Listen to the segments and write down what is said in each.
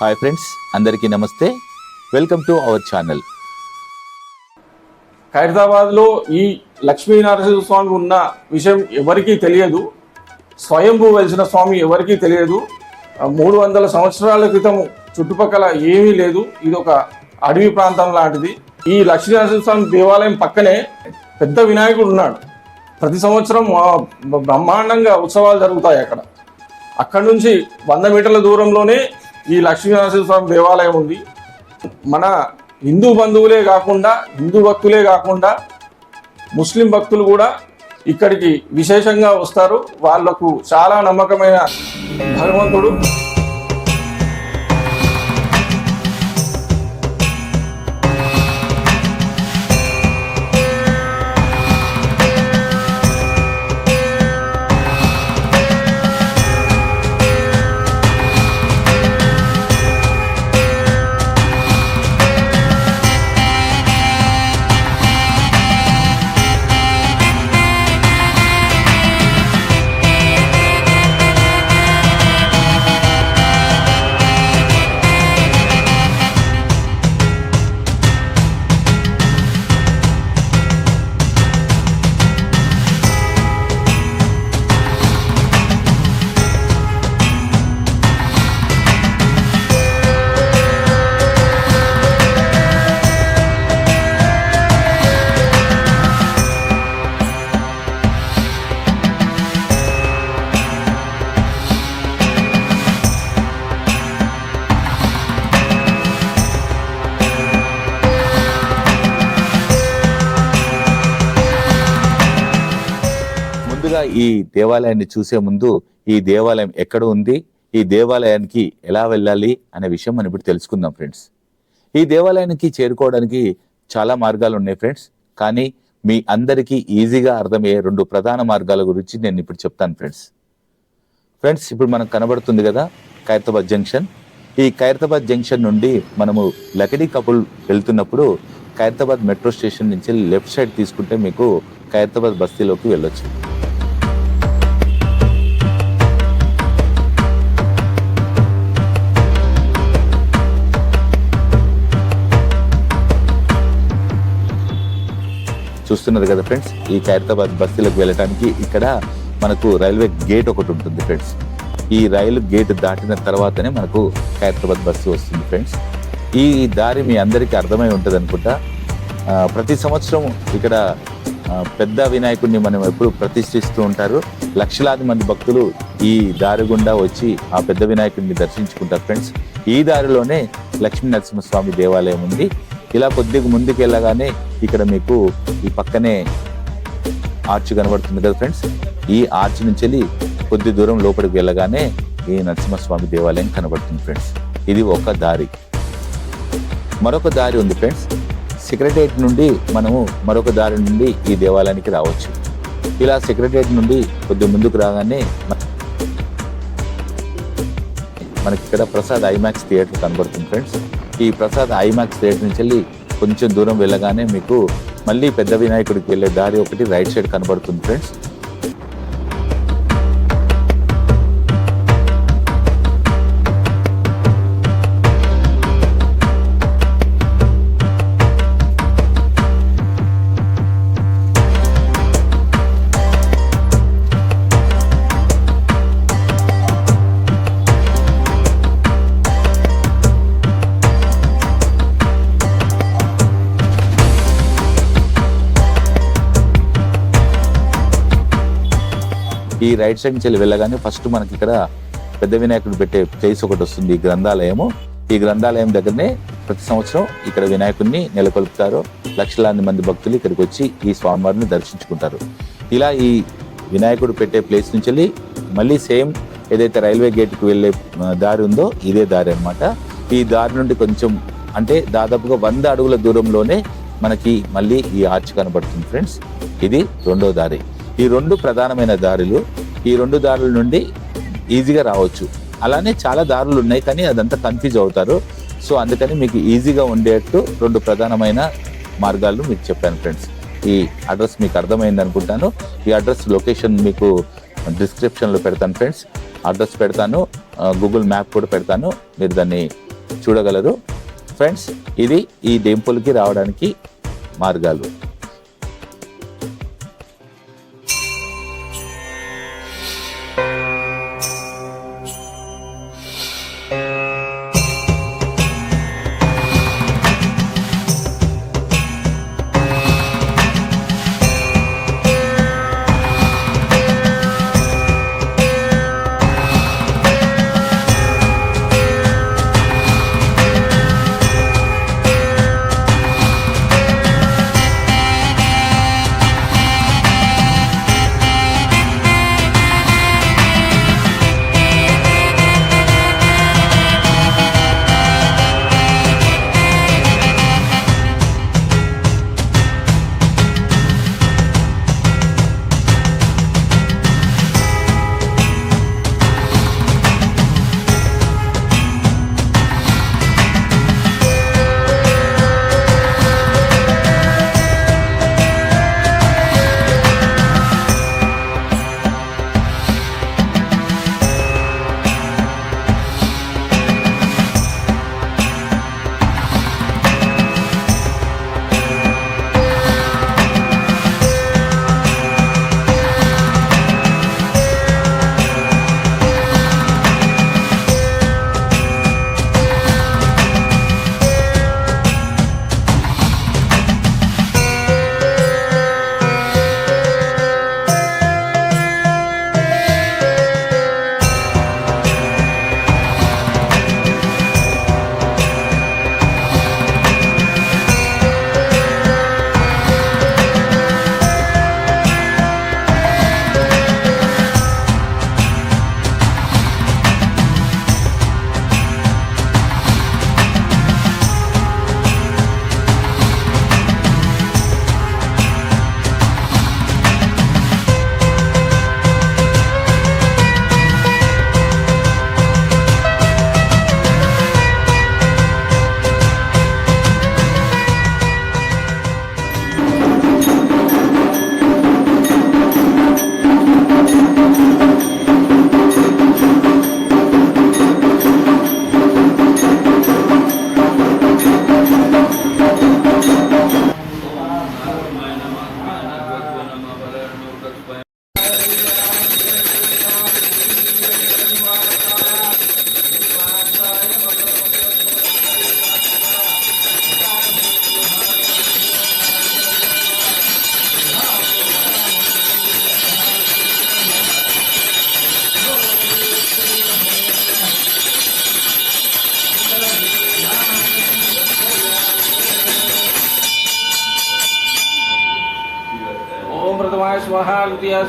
Hi friends అందరికీ నమస్తే. Welcome to our channel ఖైరతాబాద్లో ఈ లక్ష్మీ నరసింహ స్వామి ఉన్న విషయం ఎవరికీ తెలియదు. స్వయంభూ వెలిసిన స్వామి ఎవరికీ తెలియదు. మూడు వందల సంవత్సరాల క్రితం చుట్టుపక్కల ఏమీ లేదు. ఇది ఒక అడవి ప్రాంతం లాంటిది. ఈ లక్ష్మీ నరసింహ స్వామి దేవాలయం పక్కనే పెద్ద వినాయకుడు ఉన్నాడు. ప్రతి సంవత్సరం బ్రహ్మాండంగా ఉత్సవాలు జరుగుతాయి అక్కడ. అక్కడ నుంచి వంద మీటర్ల దూరంలోనే ఈ లక్ష్మీనరసింహ స్వామి దేవాలయం ఉంది. మన హిందూ బంధువులే కాకుండా హిందూ భక్తులే కాకుండా ముస్లిం భక్తులు కూడా ఇక్కడికి విశేషంగా వస్తారు. వాళ్ళకు చాలా నమ్మకమైన భగవంతుడు. ముందుగా ఈ దేవాలయాన్ని చూసే ముందు ఈ దేవాలయం ఎక్కడ ఉంది? ఈ దేవాలయానికి ఎలా వెళ్ళాలి? అనే విషయం మనం ఇప్పుడు తెలుసుకుందాం ఫ్రెండ్స్. ఈ దేవాలయానికి చేరుకోవడానికి చాలా మార్గాలు ఉన్నాయి ఫ్రెండ్స్. కానీ మీ అందరికీ ఈజీగా అర్థమయ్యే రెండు ప్రధాన మార్గాల గురించి నేను ఇప్పుడు చెప్తాను ఫ్రెండ్స్. ఫ్రెండ్స్ ఇప్పుడు మనకు కనబడుతుంది కదా ఖైరతాబాద్ జంక్షన్. ఈ ఖైరతాబాద్ జంక్షన్ నుండి మనము లకడీ కపుల్ వెళ్తున్నప్పుడు ఖైరతాబాద్ మెట్రో స్టేషన్ నుంచి లెఫ్ట్ సైడ్ తీసుకుంటే మీకు ఖైరతాబాద్ బస్తీలోకి వెళ్ళొచ్చు. చూస్తున్నారు కదా ఫ్రెండ్స్ ఈ ఖైరతాబాద్ బస్తీలకు వెళ్ళడానికి ఇక్కడ మనకు రైల్వే గేట్ ఒకటి ఉంటుంది ఫ్రెండ్స్. ఈ రైలు గేట్ దాటిన తర్వాతనే మనకు ఖైరతాబాద్ బస్సు వస్తుంది ఫ్రెండ్స్. ఈ దారి మీ అందరికీ అర్థమై ఉంటుంది అనుకుంటా. ప్రతి సంవత్సరం ఇక్కడ పెద్ద వినాయకుడిని మనం ఎప్పుడు ప్రతిష్ఠిస్తూ ఉంటారు. లక్షలాది మంది భక్తులు ఈ దారి గుండా వచ్చి ఆ పెద్ద వినాయకుడిని దర్శించుకుంటారు ఫ్రెండ్స్. ఈ దారిలోనే లక్ష్మీ నరసింహస్వామి దేవాలయం ఉంది. ఇలా కొద్దిగా ముందుకు వెళ్ళగానే ఇక్కడ మీకు ఈ పక్కనే ఆర్చ్ కనబడుతుంది కదా ఫ్రెండ్స్? ఈ ఆర్చ్ నుంచి వెళ్ళి కొద్ది దూరం లోపలికి వెళ్ళగానే ఈ నరసింహస్వామి దేవాలయం కనబడుతుంది ఫ్రెండ్స్. ఇది ఒక దారి. మరొక దారి ఉంది ఫ్రెండ్స్. సెక్రటరియట్ నుండి మనము మరొక దారి నుండి ఈ దేవాలయానికి రావచ్చు. ఇలా సెక్రటరియట్ నుండి కొద్ది ముందుకు రాగానే మనకి ఇక్కడ ప్రసాద్ ఐమాక్స్ థియేటర్ కనబడుతుంది ఫ్రెండ్స్. ఈ ప్రసాద్ ఐమాక్స్ థియేటర్ నుంచి వెళ్ళి కొంచెం దూరం వెళ్ళగానే మీకు మళ్ళీ పెద్ద వినాయకుడికి వెళ్ళే దారి ఒకటి రైట్ సైడ్ కనబడుతుంది ఫ్రెండ్స్ ఈ రైట్ సైడ్ నుంచి వెళ్ళి వెళ్ళగానే ఫస్ట్ మనకి ఇక్కడ పెద్ద వినాయకుడు పెట్టే ప్లేస్ ఒకటి వస్తుంది ఈ గ్రంథాలయము. ఈ గ్రంథాలయం దగ్గరనే ప్రతి సంవత్సరం ఇక్కడ వినాయకుడిని నెలకొల్పుతారు. లక్షలాది మంది భక్తులు ఇక్కడికి వచ్చి ఈ స్వామివారిని దర్శించుకుంటారు. ఇలా ఈ వినాయకుడు పెట్టే ప్లేస్ నుంచి వెళ్ళి మళ్ళీ సేమ్ ఏదైతే రైల్వే గేట్కి వెళ్ళే దారి ఉందో ఇదే దారి అనమాట ఈ దారి నుండి కొంచెం అంటే దాదాపుగా వంద అడుగుల దూరంలోనే మనకి మళ్ళీ ఈ ఆర్చ్ కనబడుతుంది ఫ్రెండ్స్. ఇది రెండో దారి. ఈ రెండు ప్రధానమైన దారులు ఈ రెండు దారుల నుండి ఈజీగా రావచ్చు. అలానే చాలా దారులు ఉన్నాయి కానీ అదంతా కన్ఫ్యూజ్ అవుతారు. సో అందుకని మీకు ఈజీగా ఉండేట్టు రెండు ప్రధానమైన మార్గాలు మీకు చెప్పాను ఫ్రెండ్స్ ఈ అడ్రస్ మీకు అర్థమైంది అనుకుంటాను. ఈ అడ్రస్ లొకేషన్ మీకు డిస్క్రిప్షన్లో పెడతాను ఫ్రెండ్స్ అడ్రస్ పెడతాను గూగుల్ మ్యాప్ కూడా పెడతాను. మీరు దాన్ని చూడగలరు. ఫ్రెండ్స్ ఇది ఈ టెంపుల్కి రావడానికి మార్గాలు.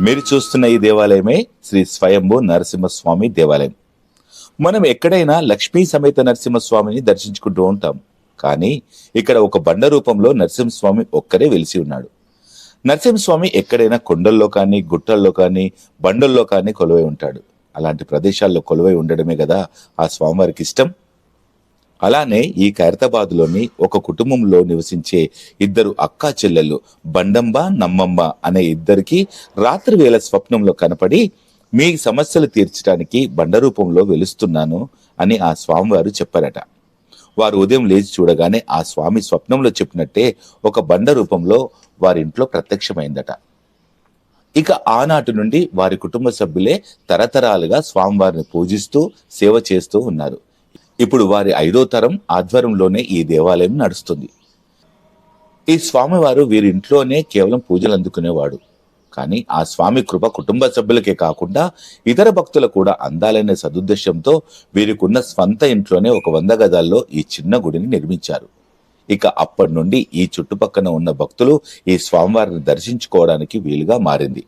మీరు చూస్తున్న ఈ దేవాలయమే శ్రీ స్వయంభు నరసింహస్వామి దేవాలయం. మనం ఎక్కడైనా లక్ష్మీ సమేత నరసింహస్వామిని దర్శించుకుంటూ ఉంటాం. కానీ ఇక్కడ ఒక బండ రూపంలో నరసింహస్వామి ఒక్కరే వెలిసి ఉన్నాడు. నరసింహస్వామి ఎక్కడైనా కొండల్లో కానీ గుట్టల్లో కానీ బండల్లో కానీ కొలువై ఉంటాడు. అలాంటి ప్రదేశాల్లో కొలువై ఉండడమే కదా ఆ స్వామివారికి ఇష్టం? అలానే ఈ ఖైరతాబాద్లోని ఒక కుటుంబంలో నివసించే ఇద్దరు అక్కా చెల్లెలు బండంబ నమ్మమ్మ అనే ఇద్దరికి రాత్రి వేళ స్వప్నంలో కనపడి మీ సమస్యలు తీర్చడానికి బండ రూపంలో వెలుస్తున్నాను అని ఆ స్వామివారు చెప్పారట. వారు ఉదయం లేచి చూడగానే ఆ స్వామి స్వప్నంలో చెప్పినట్టే ఒక బండ రూపంలో వారి ఇంట్లో ప్రత్యక్షమైందట. ఇక ఆనాటి నుండి వారి కుటుంబ సభ్యులే తరతరాలుగా స్వామివారిని పూజిస్తూ సేవ చేస్తూ ఉన్నారు. ఇప్పుడు వారి ఐదో తరం ఆధ్వర్యంలోనే ఈ దేవాలయం నడుస్తుంది. ఈ స్వామివారు వీరి ఇంట్లోనే కేవలం పూజలు అందుకునేవాడు. కానీ ఆ స్వామి కృప కుటుంబ సభ్యులకే కాకుండా ఇతర భక్తులు కూడా అందాలనే సదుద్దేశంతో వీరికున్న స్వంత ఇంట్లోనే ఒక వంద గదాల్లో ఈ చిన్న గుడిని నిర్మించారు. ఇక అప్పటి నుండి ఈ చుట్టుపక్కన ఉన్న భక్తులు ఈ స్వామివారిని దర్శించుకోవడానికి వీలుగా మారింది.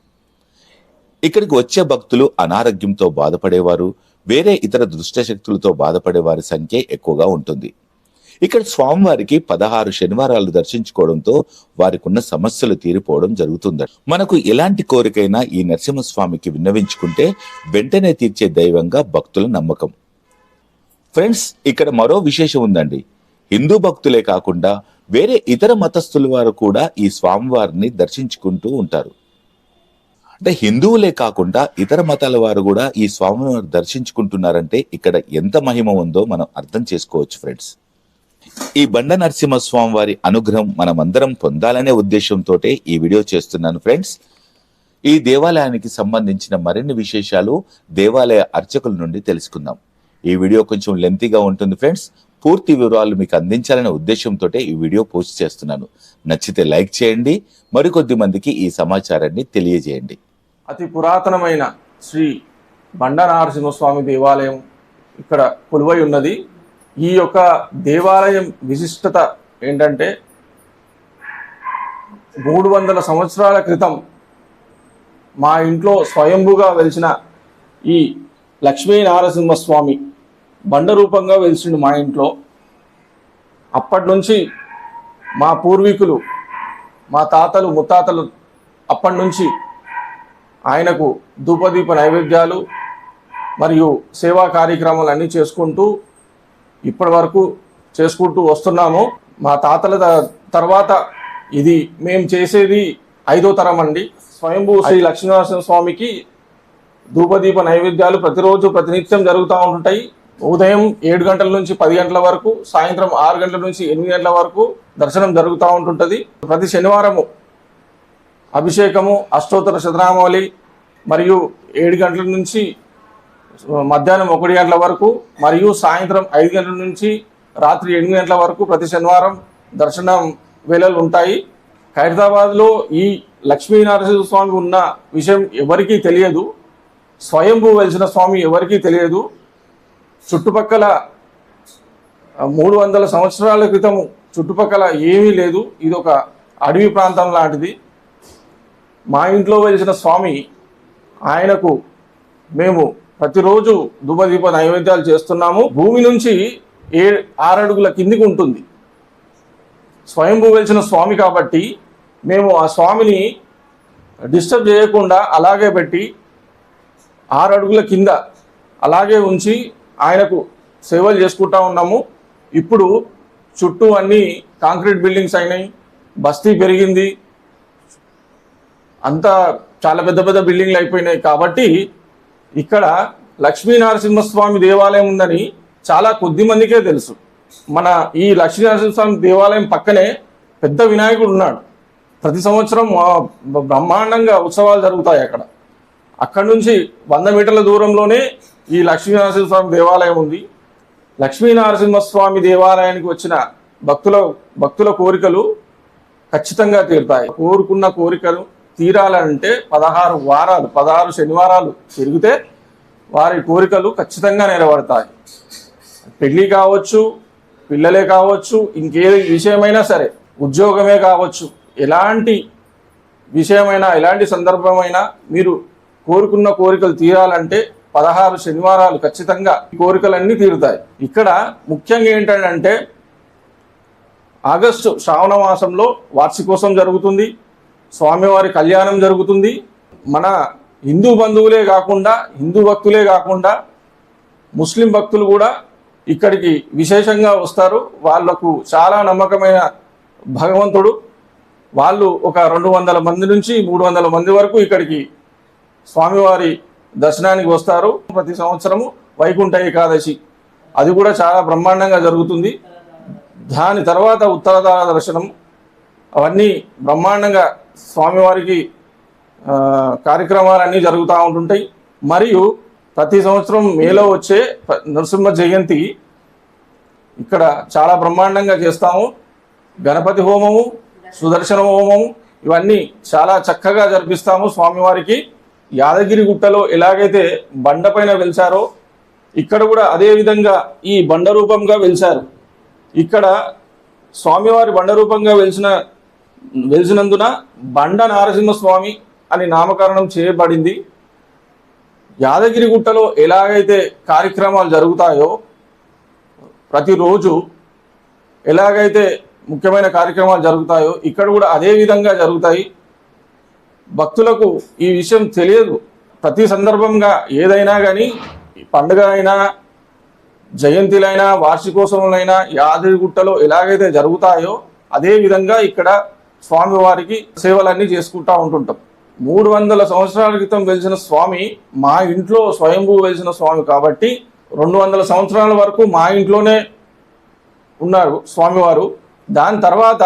ఇక్కడికి వచ్చే భక్తులు అనారోగ్యంతో బాధపడేవారు వేరే ఇతర దుష్టశక్తులతో బాధపడే వారి సంఖ్య ఎక్కువగా ఉంటుంది. ఇక్కడ స్వామివారికి పదహారు శనివారాలు దర్శించుకోవడంతో వారికున్న సమస్యలు తీరిపోవడం జరుగుతుంది మనకు ఎలాంటి కోరికైనా ఈ నరసింహస్వామికి విన్నవించుకుంటే వెంటనే తీర్చే దైవంగా భక్తుల నమ్మకం. ఫ్రెండ్స్ ఇక్కడ మరో విశేషం ఉందండి. హిందూ భక్తులే కాకుండా వేరే ఇతర మతస్థుల వారు కూడా ఈ స్వామివారిని దర్శించుకుంటూ ఉంటారు. అంటే హిందువులే కాకుండా ఇతర మతాల వారు కూడా ఈ స్వామిని దర్శించుకుంటున్నారంటే ఇక్కడ ఎంత మహిమ ఉందో మనం అర్థం చేసుకోవచ్చు ఫ్రెండ్స్. ఈ బండ నరసింహస్వామి వారి అనుగ్రహం మనమందరం పొందాలనే ఉద్దేశంతో ఈ వీడియో చేస్తున్నాను ఫ్రెండ్స్. ఈ దేవాలయానికి సంబంధించిన మరిన్ని విశేషాలు దేవాలయ అర్చకుల నుండి తెలుసుకుందాం. ఈ వీడియో కొంచెం లెంతీగా ఉంటుంది ఫ్రెండ్స్. పూర్తి వివరాలు మీకు అందించాలనే ఉద్దేశంతో ఈ వీడియో పోస్ట్ చేస్తున్నాను. నచ్చితే లైక్ చేయండి మరికొద్ది మందికి ఈ సమాచారాన్ని తెలియజేయండి. అతి పురాతనమైన శ్రీ బండనారసింహస్వామి దేవాలయం ఇక్కడ కొలువై ఉన్నది. ఈ యొక్క దేవాలయం విశిష్టత ఏంటంటే మూడు వందల సంవత్సరాల క్రితం మా ఇంట్లో స్వయంభుగా వెలిసిన ఈ లక్ష్మీ నారసింహస్వామి బండ రూపంగా వెలిసిండు మా ఇంట్లో. అప్పటి నుంచి మా పూర్వీకులు మా తాతలు ముత్తాతలు అప్పటి నుంచి ఆయనకు ధూపదీప నైవేద్యాలు మరియు సేవా కార్యక్రమాలు అన్నీ చేసుకుంటూ ఇప్పటి వరకు చేసుకుంటూ వస్తున్నాము. మా తాతల త- తర్వాత ఇది మేము చేసేది ఐదో తరం అండి. స్వయంభూ శ్రీ లక్ష్మీనరసింహ స్వామికి ధూపదీప నైవేద్యాలు ప్రతిరోజు ప్రతినిత్యం జరుగుతూ ఉంటాయి. ఉదయం ఏడు గంటల నుంచి పది గంటల వరకు సాయంత్రం ఆరు గంటల నుంచి ఎనిమిది గంటల వరకు దర్శనం జరుగుతూ ఉంటుంటుంది. ప్రతి శనివారము అభిషేకము అష్టోత్తర శతనామావళి మరియు ఏడు గంటల నుంచి మధ్యాహ్నం ఒకటి గంటల వరకు మరియు సాయంత్రం ఐదు గంటల నుంచి రాత్రి ఎనిమిది గంటల వరకు ప్రతి శనివారం దర్శనం వేళలు ఉంటాయి. ఖైరతాబాద్లో ఈ లక్ష్మీనరసింహ స్వామి ఉన్న విషయం ఎవరికీ తెలియదు. స్వయంభూ వెలిసిన స్వామి ఎవరికీ తెలియదు. చుట్టుపక్కల మూడు వందల సంవత్సరాల క్రితం చుట్టుపక్కల ఏమీ లేదు. ఇది ఒక అడవి ప్రాంతం లాంటిది. మా ఇంట్లో వెలిసిన స్వామి ఆయనకు మేము ప్రతిరోజు ధూపదీప నైవేద్యాలు చేస్తున్నాము. భూమి నుంచి ఏ ఆరడుగుల కిందికి ఉంటుంది. స్వయంభూ వెలిసిన స్వామి కాబట్టి మేము ఆ స్వామిని డిస్టర్బ్ చేయకుండా అలాగే పెట్టి ఆరు అడుగుల కింద అలాగే ఉంచి ఆయనకు సేవలు చేసుకుంటా ఉన్నాము. ఇప్పుడు చుట్టూ అన్నీ కాంక్రీట్ బిల్డింగ్స్ అయినాయి. బస్తీ పెరిగింది. అంతా చాలా పెద్ద పెద్ద బిల్డింగ్లు అయిపోయినాయి కాబట్టి ఇక్కడ లక్ష్మీ నరసింహస్వామి దేవాలయం ఉందని చాలా కొద్ది మందికే తెలుసు. మన ఈ లక్ష్మీ నరసింహస్వామి దేవాలయం పక్కనే పెద్ద వినాయకుడు ఉన్నాడు. ప్రతి సంవత్సరం బ్రహ్మాండంగా ఉత్సవాలు జరుగుతాయి అక్కడ. అక్కడ నుంచి వంద మీటర్ల దూరంలోనే ఈ లక్ష్మీ నరసింహస్వామి దేవాలయం ఉంది. లక్ష్మీ నరసింహస్వామి దేవాలయానికి వచ్చిన భక్తుల భక్తుల కోరికలు ఖచ్చితంగా తీరుతాయి. కోరుకున్న కోరికలు తీరాలంటే పదహారు వారాలు పదహారు శనివారాలు తిరిగితే వారి కోరికలు ఖచ్చితంగా నెరవేరుతాయి. పెళ్ళి కావచ్చు పిల్లలే కావచ్చు ఇంకే విషయమైనా సరే ఉద్యోగమే కావచ్చు ఎలాంటి విషయమైనా ఎలాంటి సందర్భమైనా మీరు కోరుకున్న కోరికలు తీరాలంటే పదహారు శనివారాలు ఖచ్చితంగా ఈ కోరికలన్నీ తీరుతాయి. ఇక్కడ ముఖ్యంగా ఏంటంటే ఆగస్టు శ్రావణ మాసంలో వార్షికోత్సవం జరుగుతుంది. స్వామివారి కళ్యాణం జరుగుతుంది. మన హిందూ బంధువులే కాకుండా హిందూ భక్తులే కాకుండా ముస్లిం భక్తులు కూడా ఇక్కడికి విశేషంగా వస్తారు. వాళ్ళకు చాలా నమ్మకమైన భగవంతుడు. వాళ్ళు ఒక రెండు వందల మంది నుంచి మూడు వందల మంది వరకు ఇక్కడికి స్వామివారి దర్శనానికి వస్తారు. ప్రతి సంవత్సరము వైకుంఠ ఏకాదశి. అది కూడా చాలా బ్రహ్మాండంగా జరుగుతుంది. దాని తర్వాత ఉత్తరధార దర్శనం అవన్నీ బ్రహ్మాండంగా స్వామివారికి కార్యక్రమాలన్నీ జరుగుతూ ఉంటుంటాయి. మరియు ప్రతి సంవత్సరం మేలో వచ్చే నరసింహ జయంతి ఇక్కడ చాలా బ్రహ్మాండంగా చేస్తాము. గణపతి హోమము సుదర్శన హోమము ఇవన్నీ చాలా చక్కగా జరిపిస్తాము స్వామివారికి. యాదగిరి గుట్టలో ఎలాగైతే బండపైన వెలిచారో ఇక్కడ కూడా అదేవిధంగా ఈ బండ రూపంగా వెలిచారు. ఇక్కడ స్వామివారి బండ రూపంగా వెలిచిన వెలిసినందున బండ నారసింహ స్వామి అని నామకరణం చేయబడింది. యాదగిరి గుట్టలో ఎలాగైతే కార్యక్రమాలు జరుగుతాయో ప్రతిరోజు ఎలాగైతే ముఖ్యమైన కార్యక్రమాలు జరుగుతాయో ఇక్కడ కూడా అదే విధంగా జరుగుతాయి. భక్తులకు ఈ విషయం తెలియదు. ప్రతి సందర్భంగా ఏదైనా కానీ పండుగ అయినా జయంతిలైనా వార్షికోత్సవాలైనా యాదగిరిగుట్టలో ఎలాగైతే జరుగుతాయో అదే విధంగా ఇక్కడ స్వామివారికి సేవలన్నీ చేసుకుంటా ఉంటుంటాం. మూడు వందల సంవత్సరాల క్రితం వెలిసిన స్వామి మా ఇంట్లో స్వయంభూ వెలిసిన స్వామి కాబట్టి రెండు వందల సంవత్సరాల వరకు మా ఇంట్లోనే ఉన్నారు స్వామివారు. దాని తర్వాత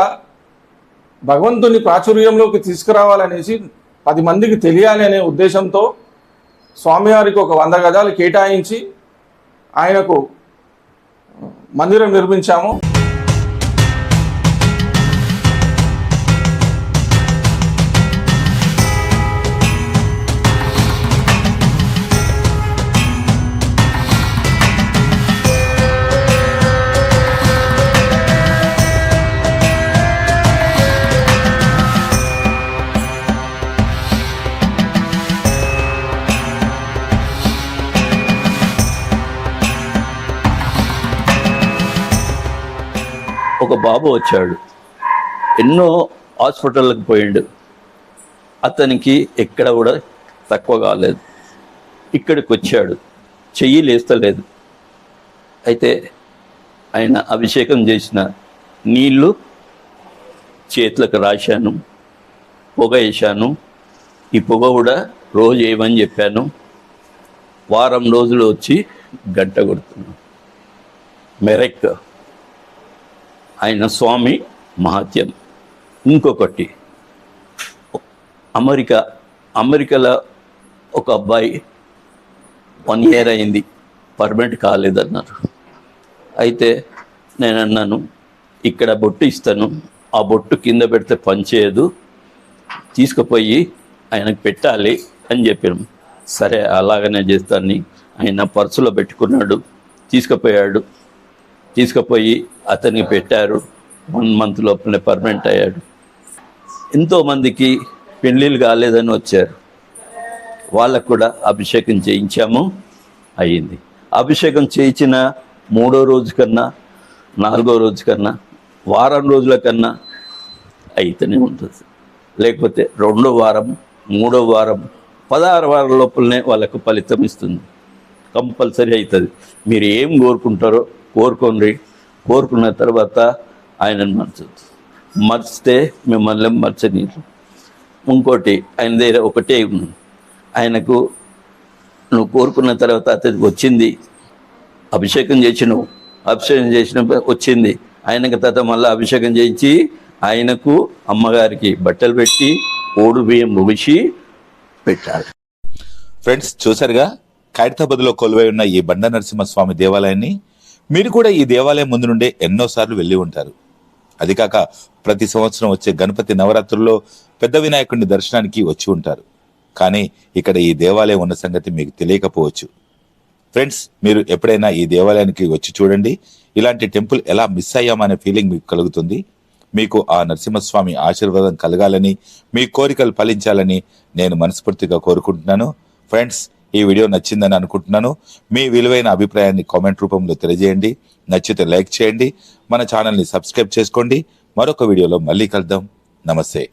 భగవంతుని ప్రాచుర్యంలోకి తీసుకురావాలనేసి పది మందికి తెలియాలి అనే ఉద్దేశంతో స్వామివారికి ఒక వంద గజాలు కేటాయించి ఆయనకు మందిరం నిర్మించాము. బాబు వచ్చాడు. ఎన్నో హాస్పిటల్కి పోయిండు. అతనికి ఎక్కడ కూడా తక్కువ కాలేదు. ఇక్కడికి వచ్చాడు. చెయ్యి లేస్తలేదు. అయితే ఆయన అభిషేకం చేసిన నీళ్ళు చేతులకు రాశాను. పొగ వేశాను. ఈ పొగ కూడా రోజు వేయమని చెప్పాను. వారం రోజులు వచ్చి గంట కొడుతున్నాను. మెరెక్. ఆయన స్వామి మహత్యం. ఇంకొకటి అమెరికా అమెరికాలో ఒక అబ్బాయి వన్ ఇయర్ అయింది పర్మనెంట్ కాలేదన్నారు. అయితే నేను అన్నాను ఇక్కడ బొట్టు ఇస్తాను ఆ బొట్టు కింద పెడితే పనిచేయదు తీసుకుపోయి ఆయనకు పెట్టాలి అని చెప్పాను. సరే అలాగనే చేస్తాను ఆయన పర్సులో పెట్టుకున్నాడు తీసుకుపోయాడు తీసుకుపోయి అతనికి పెట్టారు. వన్ మంత్ లోపలనే పర్మనెంట్ అయ్యాడు. ఎంతోమందికి పెళ్ళిళ్ళు కాలేదని వచ్చారు. వాళ్ళకు కూడా అభిషేకం చేయించాము. అయ్యింది. అభిషేకం చేయించిన మూడో రోజు కన్నా నాలుగో రోజు కన్నా వారం రోజుల కన్నా అయితేనే ఉంటుంది. లేకపోతే రెండో వారం మూడో వారం పదహారు వారం లోపలనే వాళ్ళకు ఫలితం ఇస్తుంది. కంపల్సరీ అవుతుంది. మీరు ఏం కోరుకుంటారో కోరుకోండి. కోరుకున్న తర్వాత ఆయనను మర్చదు మర్చితే మిమ్మల్ని మర్చనీరు. ఇంకోటి ఆయన దగ్గర ఒకటే ఉంది. ఆయనకు నువ్వు కోరుకున్న తర్వాత అతనికి వచ్చింది. అభిషేకం చేసినావు. అభిషేకం చేసిన వచ్చింది. ఆయనకు తర్వాత మళ్ళీ అభిషేకం చేయించి ఆయనకు అమ్మగారికి బట్టలు పెట్టి ఓడు బియ్యం ముగిసి పెట్టాలి ఫ్రెండ్స్ చూసారుగా ఖైరతాబాద్లో కొలువై ఉన్న ఈ బండ నరసింహస్వామి దేవాలయాన్ని మీరు కూడా ఈ దేవాలయం ముందు నుండే ఎన్నోసార్లు వెళ్ళి ఉంటారు. అది కాక ప్రతి సంవత్సరం వచ్చే గణపతి నవరాత్రుల్లో పెద్ద వినాయకుడిని దర్శనానికి వచ్చి ఉంటారు. కానీ ఇక్కడ ఈ దేవాలయం ఉన్న సంగతి మీకు తెలియకపోవచ్చు. ఫ్రెండ్స్ మీరు ఎప్పుడైనా ఈ దేవాలయానికి వచ్చి చూడండి. ఇలాంటి టెంపుల్ ఎలా మిస్ అయ్యామనే ఫీలింగ్ మీకు కలుగుతుంది. మీకు ఆ నరసింహస్వామి ఆశీర్వాదం కలగాలని మీ కోరికలు ఫలించాలని నేను మనస్ఫూర్తిగా కోరుకుంటున్నాను. ఫ్రెండ్స్ ఈ వీడియో నచ్చిందని అనుకుంటున్నాను. మీ విలువైన అభిప్రాయాన్ని కామెంట్ రూపంలో తెలియజేయండి. నచ్చితే లైక్ చేయండి. మన ఛానల్ని సబ్స్క్రైబ్ చేసుకోండి. మరొక వీడియోలో మళ్ళీ కలుద్దాం. నమస్తే.